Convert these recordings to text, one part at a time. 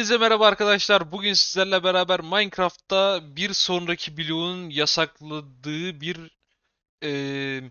Hepinize merhaba arkadaşlar. Bugün sizlerle beraber Minecraft'ta bir sonraki bloğun yasakladığı bir eee,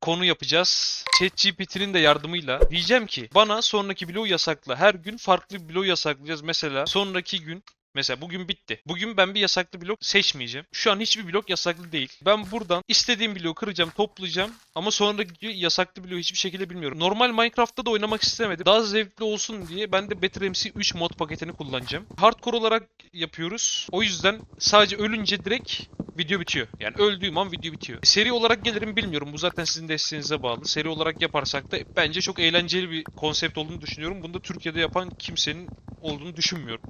konu yapacağız. ChatGPT'nin de yardımıyla diyeceğim ki bana sonraki bloğu yasakla. Her gün farklı bir bloğu yasaklayacağız. Mesela sonraki gün Mesela bugün bitti. Bugün ben bir yasaklı blok seçmeyeceğim. Şu an hiçbir blok yasaklı değil. Ben buradan istediğim bloğu kıracağım, toplayacağım. Ama sonraki yasaklı bloğu hiçbir şekilde bilmiyorum. Normal Minecraft'ta da oynamak istemedim. Daha zevkli olsun diye ben de Better MC 3 mod paketini kullanacağım. Hardcore olarak yapıyoruz. O yüzden sadece ölünce direkt video bitiyor. Yani öldüğüm an video bitiyor. Seri olarak gelirim bilmiyorum. Bu zaten sizin desteğinize bağlı. Seri olarak yaparsak da bence çok eğlenceli bir konsept olduğunu düşünüyorum. Bunu da Türkiye'de yapan kimsenin olduğunu düşünmüyorum.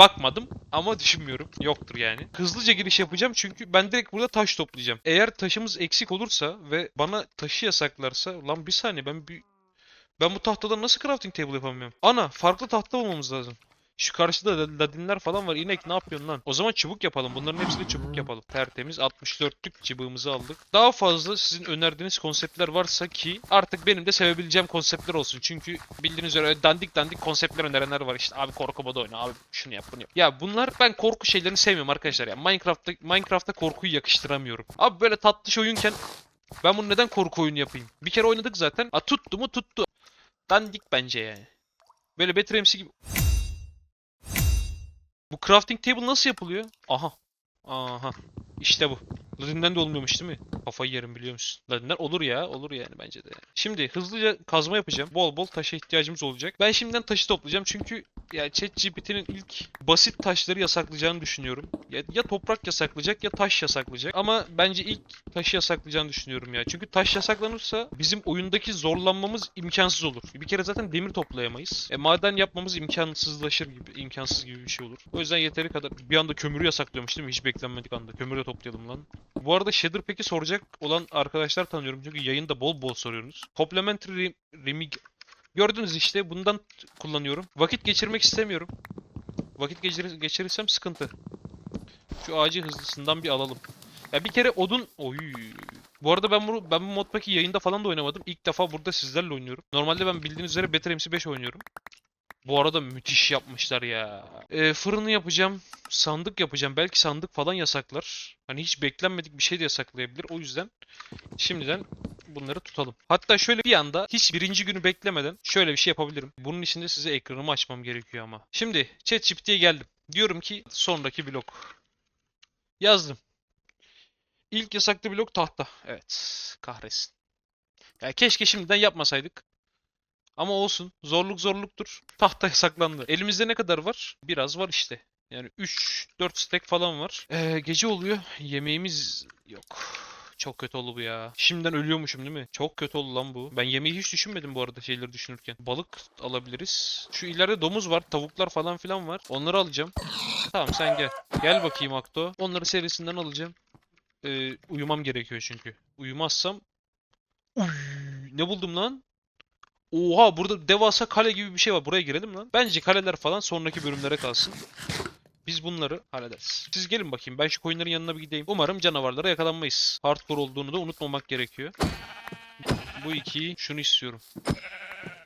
Bakmadım ama düşünmüyorum. Yoktur yani. Hızlıca giriş yapacağım çünkü ben direkt burada taş toplayacağım. Eğer taşımız eksik olursa ve bana taşı yasaklarsa lan bir saniye ben bir ben bu tahtadan nasıl crafting table yapamıyorum? Ana farklı tahta olmamız lazım. Şu karşıda da ladinler falan var. İnek ne yapıyorsun lan? O zaman çubuk yapalım. Bunların hepsini çubuk yapalım. Tertemiz 64'lük çubuğumuzu aldık. Daha fazla sizin önerdiğiniz konseptler varsa ki artık benim de sevebileceğim konseptler olsun. Çünkü bildiğiniz üzere dandik dandik konseptler önerenler var. İşte abi korku modu oyna. Abi şunu yap bunu yap. Ya bunlar ben korku şeylerini sevmiyorum arkadaşlar. Ya Minecraft'ta Minecraft'ta korkuyu yakıştıramıyorum. Abi böyle tatlış oyunken ben bunu neden korku oyunu yapayım? Bir kere oynadık zaten. A tuttu mu tuttu. Dandik bence yani. Böyle Better MC gibi bu crafting table nasıl yapılıyor? Aha. Aha. İşte bu. Ladin'den de olmuyormuş değil mi? Kafayı yerim biliyor musun? Ladin'den olur ya. Olur yani bence de. Şimdi hızlıca kazma yapacağım. Bol bol taşa ihtiyacımız olacak. Ben şimdiden taşı toplayacağım çünkü ya ChatGPT'nin ilk basit taşları yasaklayacağını düşünüyorum. Ya, ya toprak yasaklayacak ya taş yasaklayacak. Ama bence ilk taşı yasaklayacağını düşünüyorum ya. Çünkü taş yasaklanırsa bizim oyundaki zorlanmamız imkansız olur. Bir kere zaten demir toplayamayız. E, maden yapmamız imkansızlaşır gibi, imkansız gibi bir şey olur. O yüzden yeteri kadar bir anda kömürü yasaklıyormuş değil mi? Hiç beklenmedik anda. Kömürü de toplayalım lan. Bu arada Shader peki soracak olan arkadaşlar tanıyorum. Çünkü yayında bol bol soruyorsunuz. Complementary rem- remig Gördünüz işte bundan kullanıyorum. Vakit geçirmek istemiyorum. Vakit geçir geçirirsem sıkıntı. Şu ağacı hızlısından bir alalım. Ya bir kere odun... Oy. Bu arada ben bunu ben bu modpaki yayında falan da oynamadım. İlk defa burada sizlerle oynuyorum. Normalde ben bildiğiniz üzere Better MC 5 oynuyorum. Bu arada müthiş yapmışlar ya. Ee, fırını yapacağım. Sandık yapacağım. Belki sandık falan yasaklar. Hani hiç beklenmedik bir şey de yasaklayabilir. O yüzden şimdiden bunları tutalım. Hatta şöyle bir anda hiç birinci günü beklemeden şöyle bir şey yapabilirim. Bunun için de size ekranımı açmam gerekiyor ama. Şimdi ChatGPT'ye geldim. Diyorum ki sonraki blok. Yazdım. İlk yasaklı blok tahta. Evet. Kahretsin. Ya keşke şimdiden yapmasaydık. Ama olsun. Zorluk zorluktur. Tahta yasaklandı. Elimizde ne kadar var? Biraz var işte. Yani 3-4 stack falan var. Ee, gece oluyor. Yemeğimiz yok. Çok kötü oldu bu ya. Şimdiden ölüyormuşum değil mi? Çok kötü oldu lan bu. Ben yemeği hiç düşünmedim bu arada şeyleri düşünürken. Balık alabiliriz. Şu ileride domuz var, tavuklar falan filan var. Onları alacağım. Tamam sen gel. Gel bakayım Akto. Onları serisinden alacağım. Ee, uyumam gerekiyor çünkü. Uyumazsam... Uy, ne buldum lan? Oha burada devasa kale gibi bir şey var. Buraya girelim lan. Bence kaleler falan sonraki bölümlere kalsın. Biz bunları hallederiz. Siz gelin bakayım. Ben şu koyunların yanına bir gideyim. Umarım canavarlara yakalanmayız. Hardcore olduğunu da unutmamak gerekiyor. Bu ikiyi şunu istiyorum.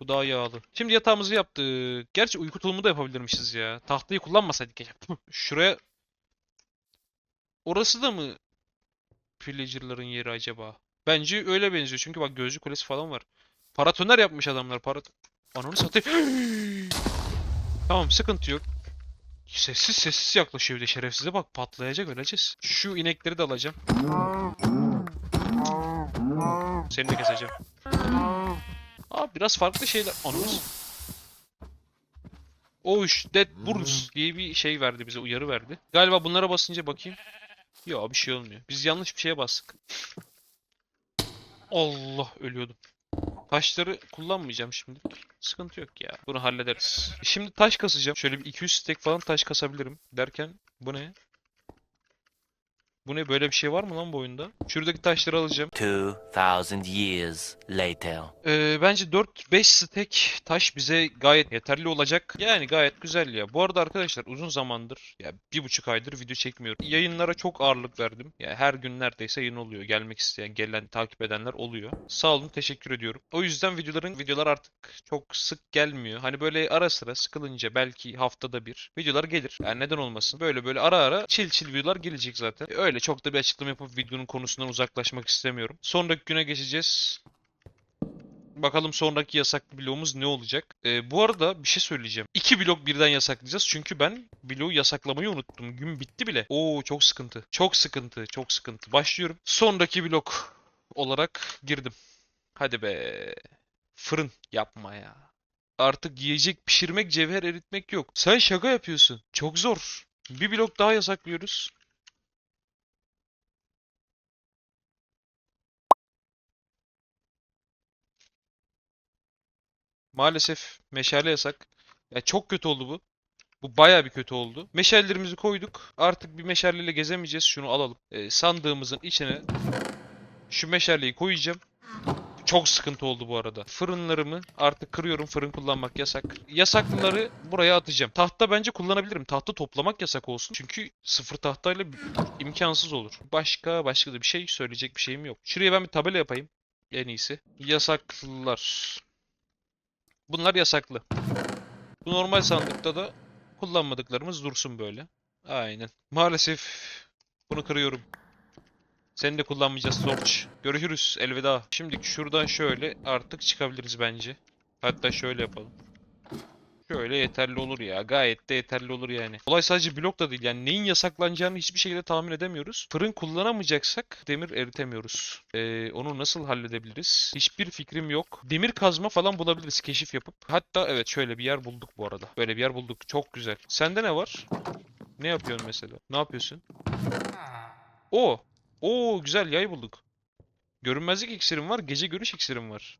Bu daha yağlı. Şimdi yatağımızı yaptık. Gerçi uyku tulumu da yapabilirmişiz ya. Tahtayı kullanmasaydık gece. Şuraya... Orası da mı pillager'ların yeri acaba? Bence öyle benziyor. Çünkü bak gözcü kulesi falan var. Paratoner yapmış adamlar. Para... Ananı satayım. tamam sıkıntı yok. Sessiz sessiz yaklaşıyor bir de şerefsize bak patlayacak öleceğiz. Şu inekleri de alacağım. Seni de keseceğim. Aa biraz farklı şeyler. Anamız. Oş, Dead Burns diye bir şey verdi bize, uyarı verdi. Galiba bunlara basınca bakayım. Yok bir şey olmuyor. Biz yanlış bir şeye bastık. Allah ölüyordum. Taşları kullanmayacağım şimdi. Sıkıntı yok ya. Bunu hallederiz. Şimdi taş kasacağım. Şöyle bir 200 stack falan taş kasabilirim. Derken bu ne? Bu ne böyle bir şey var mı lan bu oyunda? Şuradaki taşları alacağım. 2,000 years later. Ee, bence 4-5 stack taş bize gayet yeterli olacak. Yani gayet güzel ya. Bu arada arkadaşlar uzun zamandır ya bir buçuk aydır video çekmiyorum. Yayınlara çok ağırlık verdim. Ya her gün neredeyse yayın oluyor. Gelmek isteyen, gelen, takip edenler oluyor. Sağ olun, teşekkür ediyorum. O yüzden videoların videolar artık çok sık gelmiyor. Hani böyle ara sıra sıkılınca belki haftada bir videolar gelir. Yani neden olmasın? Böyle böyle ara ara çil çil videolar gelecek zaten. Öyle çok da bir açıklama yapıp videonun konusundan uzaklaşmak istemiyorum. Sonraki güne geçeceğiz. Bakalım sonraki yasaklı bloğumuz ne olacak? Ee, bu arada bir şey söyleyeceğim. İki blok birden yasaklayacağız. Çünkü ben bloğu yasaklamayı unuttum. Gün bitti bile. Oo çok sıkıntı. Çok sıkıntı. Çok sıkıntı. Başlıyorum. Sonraki blok olarak girdim. Hadi be. Fırın yapma ya. Artık yiyecek pişirmek, cevher eritmek yok. Sen şaka yapıyorsun. Çok zor. Bir blok daha yasaklıyoruz. Maalesef meşale yasak. Ya çok kötü oldu bu. Bu baya bir kötü oldu. Meşallerimizi koyduk. Artık bir meşaleyle gezemeyeceğiz. Şunu alalım. Ee, sandığımızın içine şu meşaleyi koyacağım. Çok sıkıntı oldu bu arada. Fırınlarımı artık kırıyorum. Fırın kullanmak yasak. Yasaklıları buraya atacağım. Tahta bence kullanabilirim. Tahta toplamak yasak olsun. Çünkü sıfır tahtayla imkansız olur. Başka başka da bir şey söyleyecek bir şeyim yok. Şuraya ben bir tabela yapayım. En iyisi. Yasaklılar. Bunlar yasaklı. Bu normal sandıkta da kullanmadıklarımız dursun böyle. Aynen. Maalesef bunu kırıyorum. Seni de kullanmayacağız Torch. Görüşürüz. Elveda. Şimdi şuradan şöyle artık çıkabiliriz bence. Hatta şöyle yapalım. Şöyle yeterli olur ya. Gayet de yeterli olur yani. Olay sadece blok da değil. Yani neyin yasaklanacağını hiçbir şekilde tahmin edemiyoruz. Fırın kullanamayacaksak demir eritemiyoruz. Ee, onu nasıl halledebiliriz? Hiçbir fikrim yok. Demir kazma falan bulabiliriz keşif yapıp. Hatta evet şöyle bir yer bulduk bu arada. Böyle bir yer bulduk. Çok güzel. Sende ne var? Ne yapıyorsun mesela? Ne yapıyorsun? O. Oo güzel yay bulduk. Görünmezlik iksirim var, gece görüş iksirim var.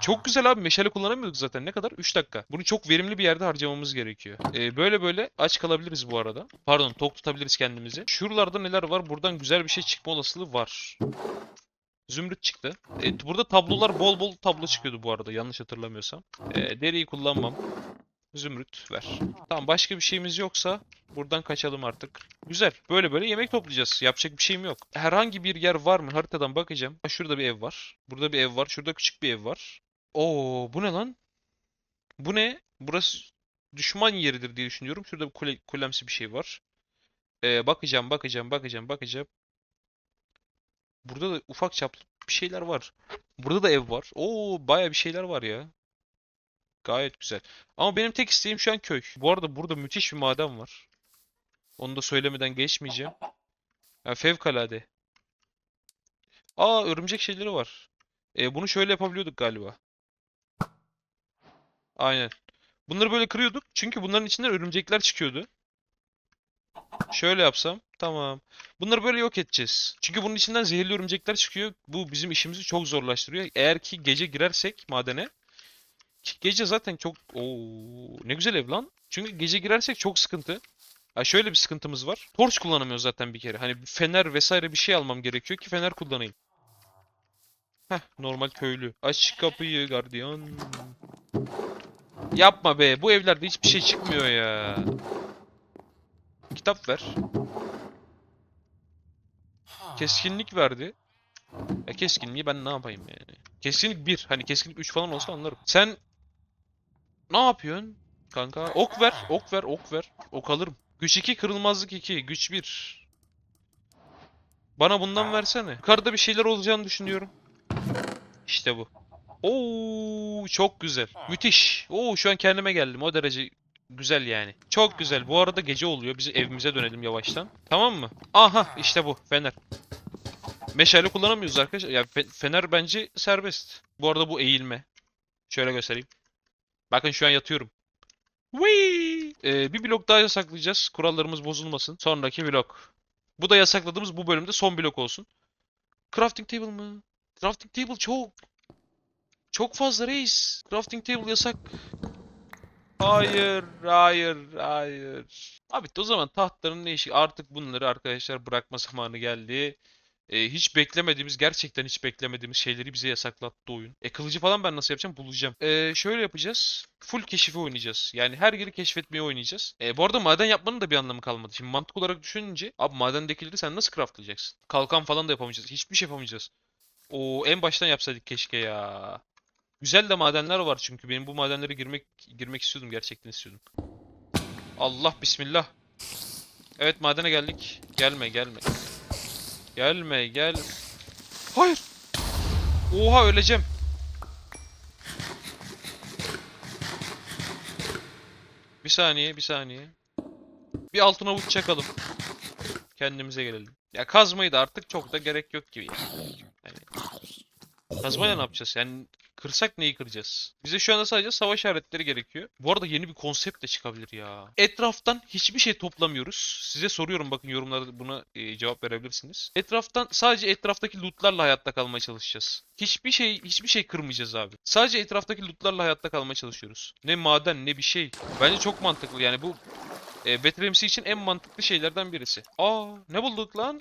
Çok güzel abi meşale kullanamıyorduk zaten. Ne kadar? 3 dakika. Bunu çok verimli bir yerde harcamamız gerekiyor. Ee, böyle böyle aç kalabiliriz bu arada. Pardon tok tutabiliriz kendimizi. Şuralarda neler var? Buradan güzel bir şey çıkma olasılığı var. Zümrüt çıktı. Ee, burada tablolar bol bol tablo çıkıyordu bu arada yanlış hatırlamıyorsam. Ee, deriyi kullanmam. Zümrüt ver. Tamam başka bir şeyimiz yoksa buradan kaçalım artık. Güzel. Böyle böyle yemek toplayacağız. Yapacak bir şeyim yok. Herhangi bir yer var mı? Haritadan bakacağım. Ha, şurada bir ev var. Burada bir ev var. Şurada küçük bir ev var. Oo, bu ne lan? Bu ne? Burası düşman yeridir diye düşünüyorum. Şurada bir kule, kulemsi bir şey var. Ee, bakacağım, bakacağım, bakacağım, bakacağım. Burada da ufak çaplı bir şeyler var. Burada da ev var. Oo, baya bir şeyler var ya. Gayet güzel. Ama benim tek isteğim şu an köy. Bu arada burada müthiş bir maden var. Onu da söylemeden geçmeyeceğim. Ya fevkalade. Aa örümcek şeyleri var. E, bunu şöyle yapabiliyorduk galiba. Aynen. Bunları böyle kırıyorduk. Çünkü bunların içinden örümcekler çıkıyordu. Şöyle yapsam. Tamam. Bunları böyle yok edeceğiz. Çünkü bunun içinden zehirli örümcekler çıkıyor. Bu bizim işimizi çok zorlaştırıyor. Eğer ki gece girersek madene. Gece zaten çok... Oo, ne güzel ev lan. Çünkü gece girersek çok sıkıntı. Ha şöyle bir sıkıntımız var. Torç kullanamıyoruz zaten bir kere. Hani fener vesaire bir şey almam gerekiyor ki fener kullanayım. Heh, normal köylü. Aç kapıyı gardiyan. Yapma be. Bu evlerde hiçbir şey çıkmıyor ya. Kitap ver. Keskinlik verdi. Ya keskinliği ben ne yapayım yani? Keskinlik 1. Hani keskinlik 3 falan olsa anlarım. Sen ne yapıyorsun kanka? Ok ver, ok ver, ok ver. Ok alırım. Güç 2, kırılmazlık 2, güç 1. Bana bundan versene. Yukarıda bir şeyler olacağını düşünüyorum. İşte bu. Oo çok güzel. Müthiş. Oo şu an kendime geldim. O derece güzel yani. Çok güzel. Bu arada gece oluyor. Biz evimize dönelim yavaştan. Tamam mı? Aha işte bu. Fener. Meşale kullanamıyoruz arkadaşlar. Ya fe- fener bence serbest. Bu arada bu eğilme. Şöyle göstereyim. Bakın şu an yatıyorum. Whee! Ee, bir blok daha yasaklayacağız. Kurallarımız bozulmasın. Sonraki blok. Bu da yasakladığımız bu bölümde son blok olsun. Crafting table mı? Crafting table çok. Çok fazla reis. Crafting table yasak. Hayır, hayır, hayır. Abi o zaman tahtların ne işi? Artık bunları arkadaşlar bırakma zamanı geldi. Ee, hiç beklemediğimiz, gerçekten hiç beklemediğimiz şeyleri bize yasaklattı oyun. E kılıcı falan ben nasıl yapacağım? Bulacağım. Ee, şöyle yapacağız. Full keşife oynayacağız. Yani her yeri keşfetmeye oynayacağız. E, bu arada maden yapmanın da bir anlamı kalmadı. Şimdi mantık olarak düşününce abi madendekileri sen nasıl craftlayacaksın? Kalkan falan da yapamayacağız. Hiçbir şey yapamayacağız. O en baştan yapsaydık keşke ya. Güzel de madenler var çünkü benim bu madenlere girmek girmek istiyordum gerçekten istiyordum. Allah bismillah. Evet madene geldik. Gelme gelme. Gelme gel. Hayır. Oha öleceğim. Bir saniye bir saniye. Bir altın avuç çakalım. Kendimize gelelim. Ya kazmayı da artık çok da gerek yok gibi. Yani. Kazmayla ne yapacağız? Yani Kırsak neyi kıracağız? Bize şu anda sadece savaş aletleri gerekiyor. Bu arada yeni bir konsept de çıkabilir ya. Etraftan hiçbir şey toplamıyoruz. Size soruyorum bakın yorumlarda buna e, cevap verebilirsiniz. Etraftan sadece etraftaki lootlarla hayatta kalmaya çalışacağız. Hiçbir şey hiçbir şey kırmayacağız abi. Sadece etraftaki lootlarla hayatta kalmaya çalışıyoruz. Ne maden ne bir şey. Bence çok mantıklı yani bu e, Battle için en mantıklı şeylerden birisi. Aa ne bulduk lan?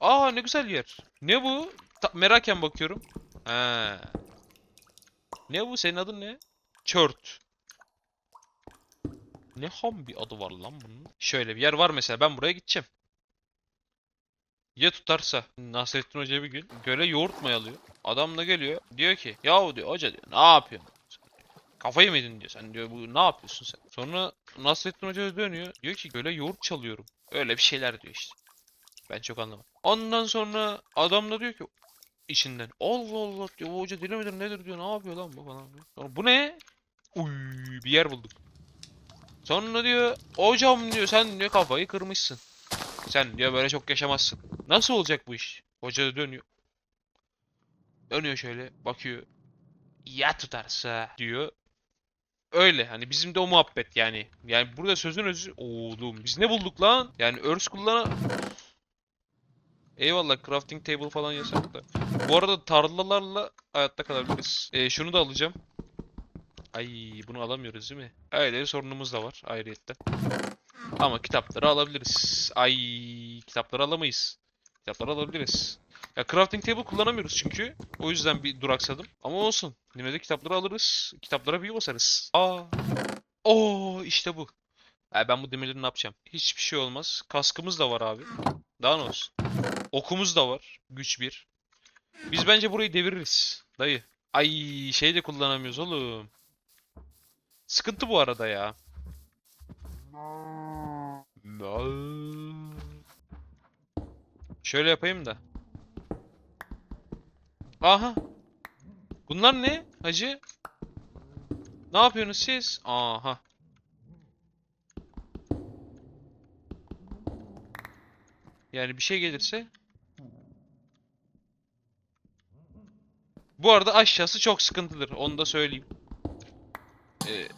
Aa ne güzel yer. Ne bu? Ta- meraken bakıyorum. Ha. Ne bu? Senin adın ne? Churt. Ne ham bir adı var lan bunun? Şöyle bir yer var mesela. Ben buraya gideceğim. Ya tutarsa? Nasrettin Hoca bir gün göle yoğurt mayalıyor. Adam da geliyor. Diyor ki yahu diyor hoca diyor ne yapıyorsun? sen?" Kafayı mı yedin diyor. Sen diyor bu ne yapıyorsun sen? Sonra Nasrettin Hoca dönüyor. Diyor ki göle yoğurt çalıyorum. Öyle bir şeyler diyor işte. Ben çok anlamadım. Ondan sonra adam da diyor ki içinden. Allah Allah diyor. Hoca deli midir nedir diyor. Ne yapıyor lan bu falan diyor. Bu ne? Uy bir yer bulduk. Sonra diyor hocam diyor sen diyor kafayı kırmışsın. Sen diyor böyle çok yaşamazsın. Nasıl olacak bu iş? Hoca da dönüyor. Dönüyor şöyle bakıyor. Ya tutarsa diyor. Öyle hani bizim de o muhabbet yani. Yani burada sözün özü oğlum biz ne bulduk lan? Yani örs kullanan Eyvallah crafting table falan yasak da. Bu arada tarlalarla hayatta kalabiliriz. Ee, şunu da alacağım. Ay bunu alamıyoruz değil mi? Bir sorunumuz da var ayrıyetten. Ama kitapları alabiliriz. Ay kitapları alamayız. Kitapları alabiliriz. Ya crafting table kullanamıyoruz çünkü. O yüzden bir duraksadım. Ama olsun. Yine kitapları alırız. Kitaplara bir basarız. Aa. Oo işte bu. Ya ben bu demirleri ne yapacağım? Hiçbir şey olmaz. Kaskımız da var abi. Daha ne olsun? Okumuz da var. Güç bir. Biz bence burayı deviririz. Dayı. Ay şey de kullanamıyoruz oğlum. Sıkıntı bu arada ya. Şöyle yapayım da. Aha. Bunlar ne hacı? Ne yapıyorsunuz siz? Aha. Yani bir şey gelirse. Bu arada aşağısı çok sıkıntıdır. Onu da söyleyeyim. Ee, ee,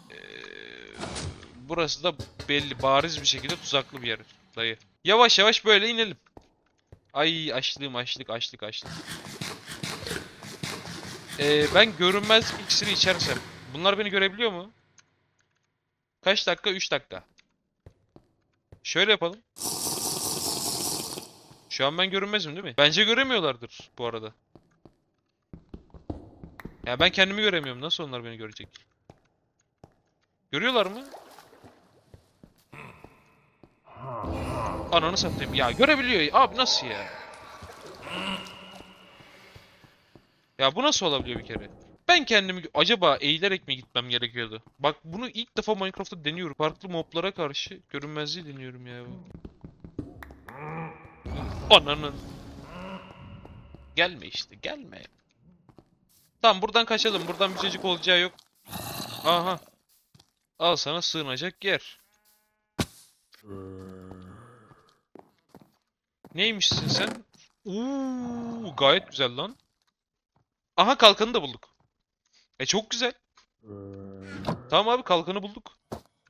burası da belli, bariz bir şekilde tuzaklı bir yer dayı. Yavaş yavaş böyle inelim. Ay açlığım açlık açlık açlık. Ee, ben görünmez iksiri içersem. Bunlar beni görebiliyor mu? Kaç dakika? 3 dakika. Şöyle yapalım. Şu an ben görünmezim değil mi? Bence göremiyorlardır bu arada. Ya ben kendimi göremiyorum. Nasıl onlar beni görecek? Görüyorlar mı? Ananı satayım. Ya görebiliyor. Abi nasıl ya? Ya bu nasıl olabiliyor bir kere? Ben kendimi acaba eğilerek mi gitmem gerekiyordu? Bak bunu ilk defa Minecraft'ta deniyorum. Farklı moblara karşı görünmezliği deniyorum ya. Ananın. Gelme işte gelme. Tamam buradan kaçalım. Buradan bir çocuk olacağı yok. Aha. Al sana sığınacak yer. Neymişsin sen? Uuu gayet güzel lan. Aha kalkanı da bulduk. E çok güzel. Tamam abi kalkanı bulduk.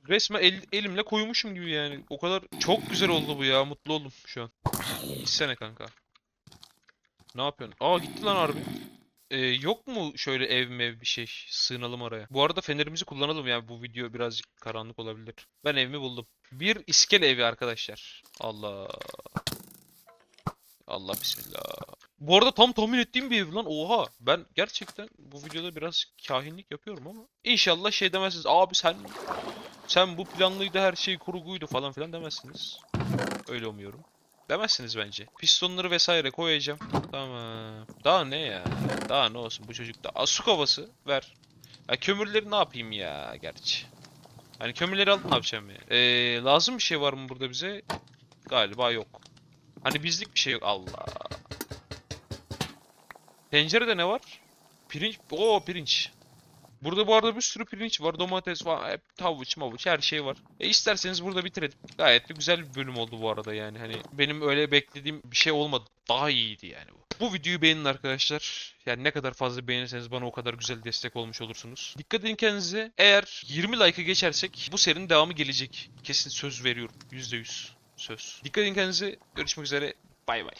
Resmen el- elimle koymuşum gibi yani. O kadar çok güzel oldu bu ya. Mutlu oldum şu an. İçsene kanka. Ne yapıyorsun? Aa gitti lan harbi. Ee, yok mu şöyle ev mev bir şey? Sığınalım oraya. Bu arada fenerimizi kullanalım yani bu video birazcık karanlık olabilir. Ben evimi buldum. Bir iskele evi arkadaşlar. Allah. Allah bismillah. Bu arada tam tahmin ettiğim bir ev lan. Oha. Ben gerçekten bu videoda biraz kahinlik yapıyorum ama. İnşallah şey demezsiniz. Abi sen sen bu planlıydı her şey kurguydu falan filan demezsiniz. Öyle umuyorum. Demezsiniz bence. Pistonları vesaire koyacağım. Tamam. Daha ne ya? Daha ne olsun bu çocukta. Aa, su kovası ver. Ya kömürleri ne yapayım ya gerçi. Hani kömürleri alıp ne yapacağım ya? Ee, lazım bir şey var mı burada bize? Galiba yok. Hani bizlik bir şey yok. Allah. Tencerede ne var? Pirinç. Oo pirinç. Burada bu arada bir sürü pirinç var, domates var, hep havuç mavuç her şey var. E isterseniz burada bitirelim. Gayet de güzel bir bölüm oldu bu arada yani. Hani benim öyle beklediğim bir şey olmadı. Daha iyiydi yani bu. Bu videoyu beğenin arkadaşlar. Yani ne kadar fazla beğenirseniz bana o kadar güzel destek olmuş olursunuz. Dikkat edin kendinize. Eğer 20 like'ı geçersek bu serinin devamı gelecek. Kesin söz veriyorum. %100 söz. Dikkat edin kendinize. Görüşmek üzere. Bay bay.